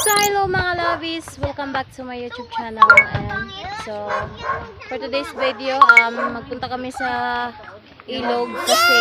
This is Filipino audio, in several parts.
So, hello mga lovies! Welcome back to my YouTube channel. And so, for today's video, um, magpunta kami sa ilog kasi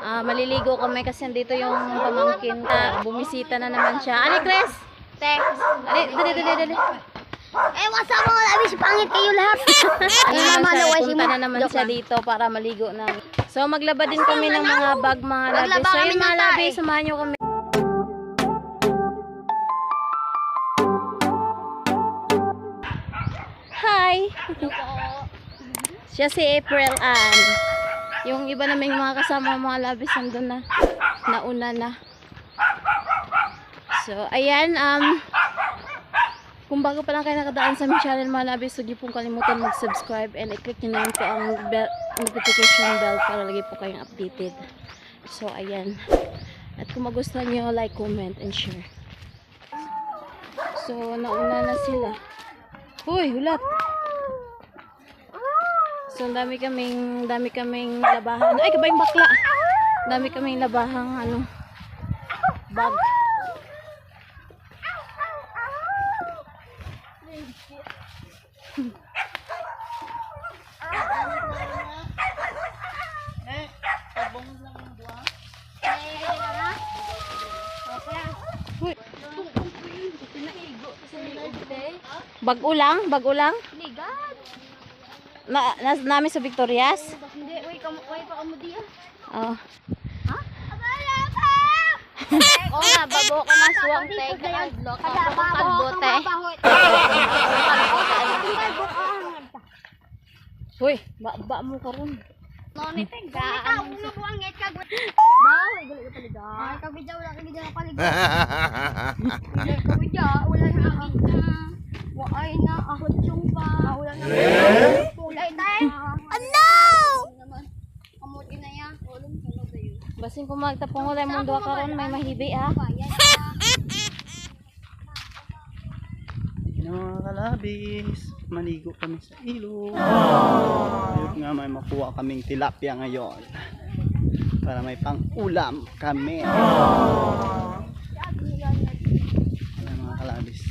ah, maliligo kami kasi nandito yung pamangkin na bumisita na naman siya. Ali, Chris! Te. Ali, dali, dali, dali. Eh, wasa mo nga labis, pangit kayo lahat. Ano naman siya, punta na naman siya dito para maligo na. So, maglaba din kami ng mga bag mga labi. Maglaba So, yun mga labi, tae. samahan nyo kami. Siya si April Ann. Yung iba naming mga kasama mga labis nandun na. Nauna na. So, ayan, um, kung bago pa lang kayo nakadaan sa aming channel mga labis, huwag niyo pong kalimutan mag-subscribe and i-click nyo na po ang bell, notification bell para lagi po kayong updated. So, ayan. At kung magustuhan nyo, like, comment, and share. So, nauna na sila. Uy, hulat! So, dami kaming, dami kaming labahan. Ay, kabayang bakla! Dami kaming labahang, ano, bag. Uy. Bago lang? Bago lang? Ligad. Na, na, namin sa Victorias? Hindi, wait, kamu, wait pa kamo diya. Oh. Ha? Oo nga, babo ko masuwang te. Kalbo ka. Kalbo te. Uy, ba, ba mo karon. Noni te, gaan. Uno ko ang ngit kag. Baw, igulo ka paliga. Ay, kabidya wala kabidya na paliga. Kabidya wala na agit na. Wa ay na ahot yung pa. Wala na. Ano? Basin ko magtapong wala mong duha karon may mahibi ah. Bayan. Yung mga kalabis, maligo kami sa ilog. Ayun nga may makuha kaming tilapia ngayon. Para may pang-ulam kami. Ayan mga kalabis.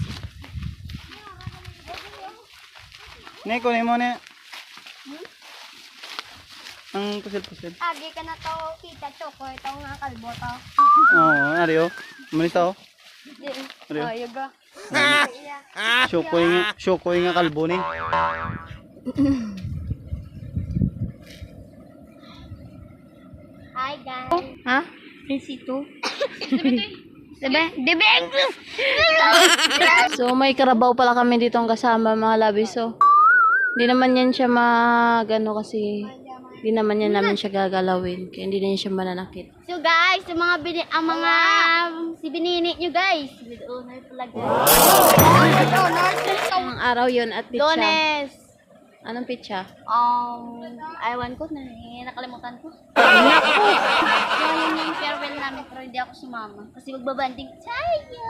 Ne, kunin mo ne. Ang pusil-pusil. Agi ka na to kita choko ito nga kalbo to. Oo, oh, Ario. Manita oh. Ario. Ayog ka. Syokoy nga, syokoy nga kalbo ni. Hi guys. Ha? Prinsito. Diba? Diba? So may karabaw pala kami dito ang kasama mga labi. So hindi naman yan siya magano kasi hindi naman yan namin siya gagalawin. Kaya hindi na yan siya mananakit. So guys, yung mga bini ang mga si binini nyo guys. With owner pala guys. Ang araw yon at pitsa. Dones. Anong pitsa? Um, aywan ko na eh, nakalimutan ko. Naku! So, yun yung farewell namin pero hindi ako sumama. Kasi magbabanding tayo. Te?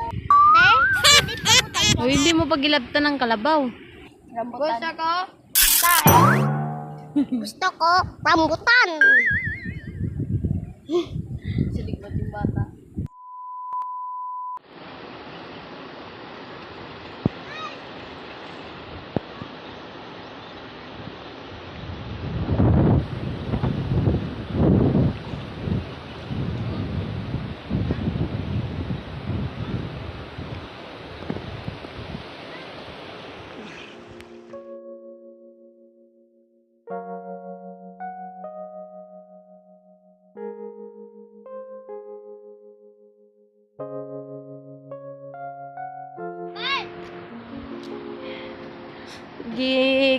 Hindi mo hindi pagilabtan ng kalabaw. Rambutan. Gusto ko? Tayo. Gusto ko rambutan. Siligbat yung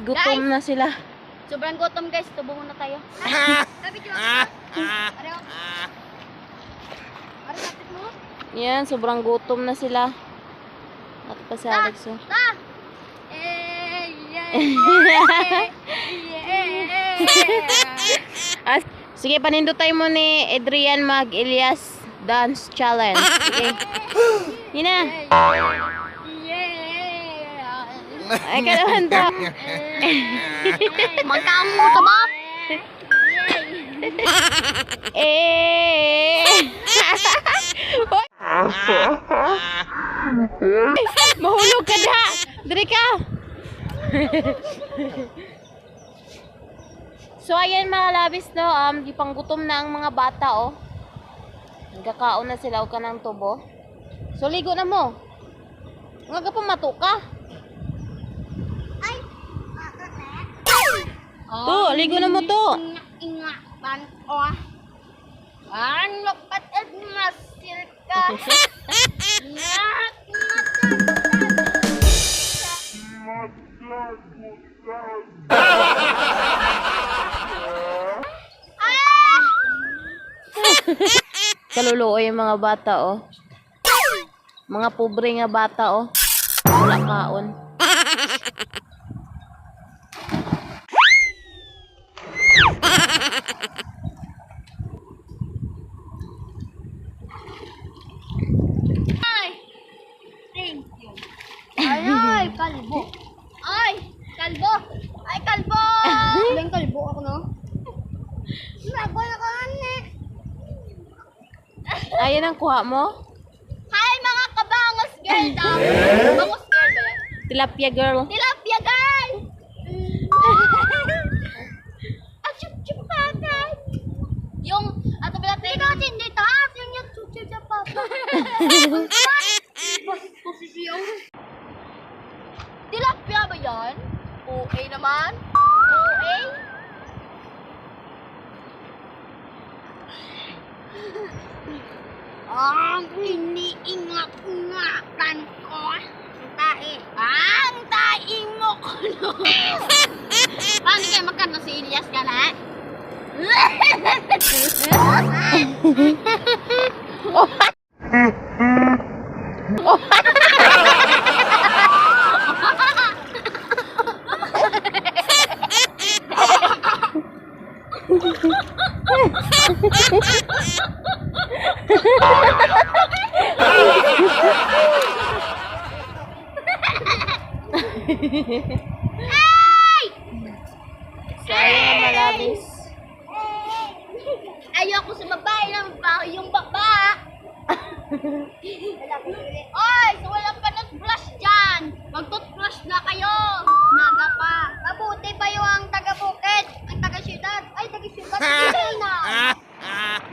bata. Gigutom na sila. Sobrang gutom guys, tubo muna tayo. Yan, sobrang gutom na sila. At pa si Alex. oh. Eh. Ah, sige, panindotay mo ni Adrian Mag Elias Dance Challenge. Sige. Yun na. Ay, kalaman to. Magkamo ka ba? eh. Mahulog ka da! Diri ka! so ayan mga labis no, um, di pang gutom na ang mga bata oh. Nagkakaon na sila o ka ng tubo. So ligo na mo. Nga ka pa mato ka. Ay! To, ligo na mo to. Inga, ban ko. Ano pat at masil ka? Inga, inga, Ah! Kaluluo yung mga bata oh. Mga pobre nga bata oh. Wala kaon. Ay! Thank you. Ay, ay, kalbo. Ay, kalbo. Ay, kalbo. Ilang kalbo ako, no? Nago na ko, ane. Ayan ang kuha mo. Hi, mga kabangos girl daw. Bangos girl ba yan? Tilapia girl. Tilapia girl! Ang chup-chup kagad. Yung, ato pala tayo. Kasi hindi taas. Yung yung chup-chup sa papa. Posisyon. Tilapia ba yan? OA naman? OA? Ang iniingat-ingatan ko. Ang tae. Ang tae mo ko no. Paano kayo magkano si Elias ka na? So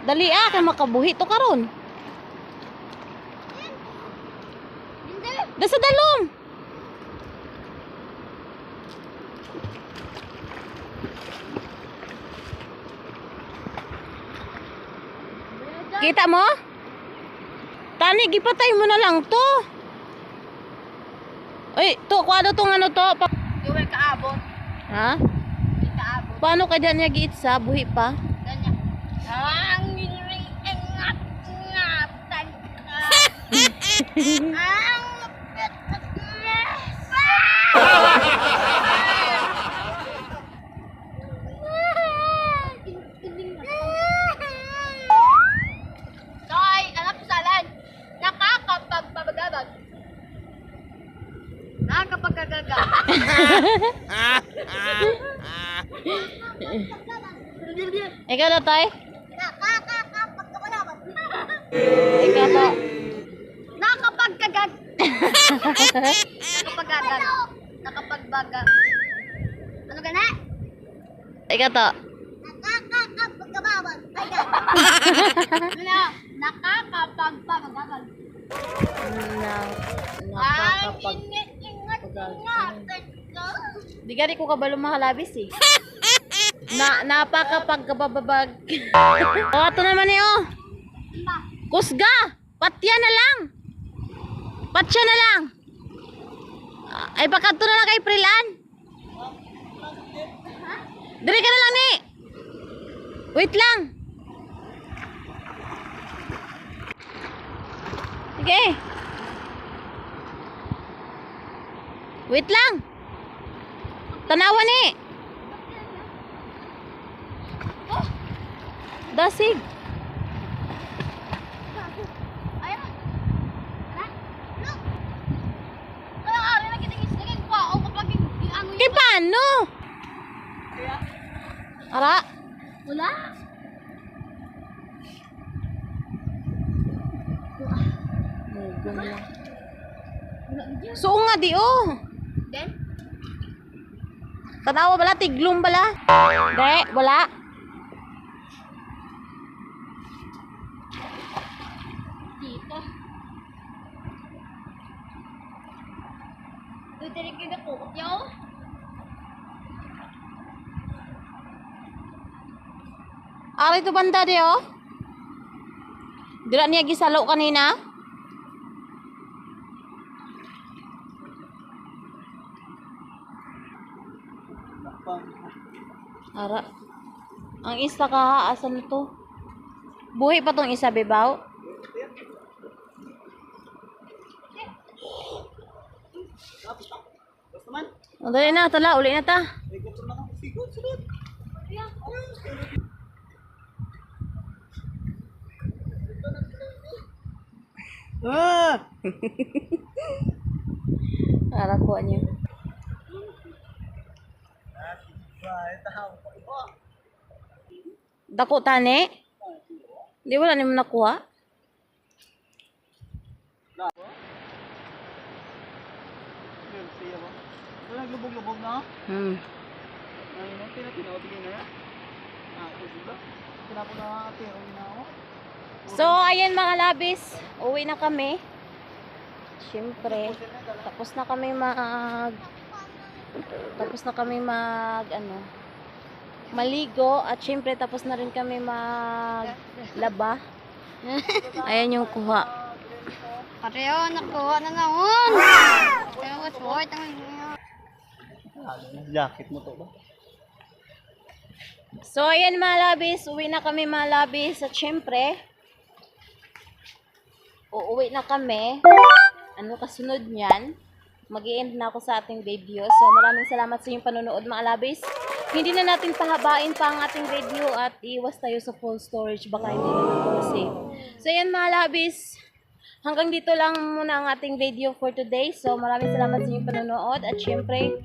Dali ah, kay makabuhi to karon. Hindi. Da sa dalom. Kita mo? Tani, gipatay mo na lang to. Ay, to, kuwado tong ano to. Pa- Iwal kaabot. ha? Kaabot. Paano ka dyan niya giitsa? Buhi pa? Ganyan. Ang Ikaw na, Tay? Nakakapagpabagabag. Ikaw to. Nakapagagan. Nakapagbaga. Ano ka na? Ikaw to. Nakakapagkababag. Ayan. Ano? Nakakapagpabagabag. Na, Ang nakakapag... ingat-ingatan ka. Di gani ko kabalo mahalabis eh. Na, napakapagkabababag. o, ato naman eh, oh. Ba? Kusga! Patya na lang! Patya na lang! Ay, baka ito na lang kay Prilan. Diri ka na lang ni. Wait lang. Sige. Wait lang. Tanawa ni. Oh, Dasig. Ayan. Ala? Look. Kaya ari na kiting isligin ko. O kapag ano Kay paano? Ara. Wala. Lang. Suong nga di oh. Then, Tanawa bala, tiglom bala. De, wala. dito. Dudiri ko na kukot yaw. Ari to banda di oh. Dira niya gisalo kanina. Ara. Ang isa ka asan to? Buhay pa tong isa bebaw. Dali na, tala, uli na ta. Ay, gusto na ako. Sigod, sunod. Ah! Ara ko niya. Bye, tahaw. Dako tani. Di wala ni mo nakuha. Naglubog-lubog na. Hmm. Ay, no, tinatinaw-tingin na yan. Ah, ito ba? Tinapo na pero na ako. So, ayan mga labis. Uwi na kami. Siyempre. Tapos na kami mag... Tapos na kami mag... Ano? Maligo. At siyempre, tapos na rin kami mag... Laba. Ayan yung kuha. Pareho, nakuha na naman. Kaya ko, short ang Jacket mo to ba? So, ayan mga labis. Uwi na kami mga labis. At syempre, uuwi na kami. Ano kasunod niyan? mag end na ako sa ating video. So, maraming salamat sa inyong panonood mga labis. Hindi na natin pahabain pa ang ating video at iwas tayo sa full storage. Baka hindi naman ito save. So, ayan mga labis. Hanggang dito lang muna ang ating video for today. So, maraming salamat sa inyong panonood. At syempre,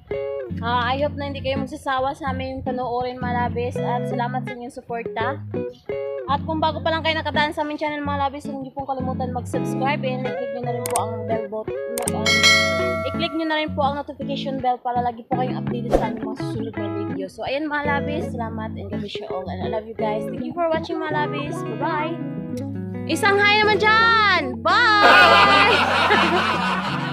Ah, I hope na hindi kayo magsasawa sa aming panoorin mga labis at salamat sa inyong suporta. At kung bago pa lang kayo nakadaan sa aming channel mga labis, niyo pong kalimutan mag-subscribe and i-click niyo na rin po ang bell button. Um, i-click niyo na rin po ang notification bell para lagi po kayong updated sa aming mga susunod na video. So ayan mga labis, salamat and God bless you all and I love you guys. Thank you for watching mga labis. Bye-bye! Isang hi naman dyan! Bye!